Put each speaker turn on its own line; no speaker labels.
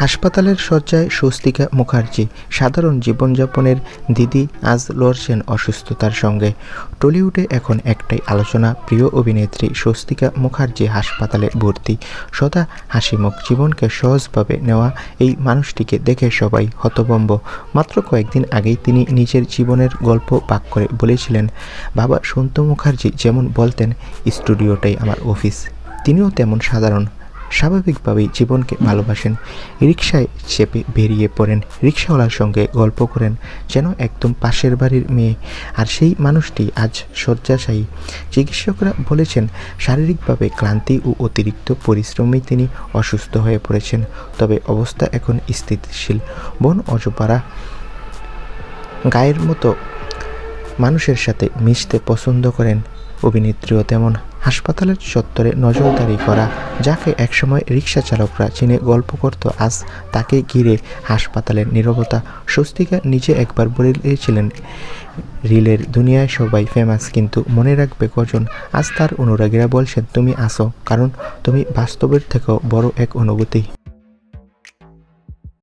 হাসপাতালের শয্যায় স্বস্তিকা মুখার্জি, সাধারণ জীবনযাপনের দিদি আজ লড়ছেন অসুস্থতার সঙ্গে। টলিউডে এখন একটাই আলোচনা, প্রিয় অভিনেত্রী স্বস্তিকা মুখার্জি হাসপাতালে ভর্তি। সদা হাসিমুখ, জীবনকে সহজভাবে নেওয়া এই মানুষটিকে দেখে সবাই হতভম্ব। মাত্র কয়েকদিন আগেই তিনি নিজের জীবনের গল্প পাক করে বলেছিলেন, বাবা, সন্ত মুখার্জি যেমন বলতেন, স্টুডিওটাই আমার অফিস। তিনিও তেমন সাধারণ। স্বাভাবিকভাবেই জীবনকে ভালোবাসেন। রিক্সায় চেপে বেরিয়ে পড়েন রিক্সাওয়ালার সঙ্গে গল্প করেন, যেন একদম পাশের বাড়ির মেয়ে। আর সেই মানুষটি আজ শয্যাশায়ী। চিকিৎসকরা বলেছেন, শারীরিকভাবে ক্লান্তি ও অতিরিক্ত পরিশ্রমেই তিনি অসুস্থ হয়ে পড়েছেন। তবে অবস্থা এখন স্থিতিশীল। বন অজপাড়া গায়ের মতো মানুষের সাথে মিশতে পছন্দ করেন। অভিনেত্রীও তেমন। হাসপাতালের চত্বরে নজরদারি করা, যাকে একসময় রিক্সা চালকরা চিনে গল্প করত, আজ তাকে ঘিরে হাসপাতালের নীরবতা। স্বস্তিকা নিজে একবার বলেছিলেন, রিলের দুনিয়ায় সবাই ফেমাস কিন্তু মনে রাখবে কজন? আজ তার অনুরাগীরা বলছেন, তুমি আসো, কারণ তুমি বাস্তবের থেকেও বড় এক অনুভূতি।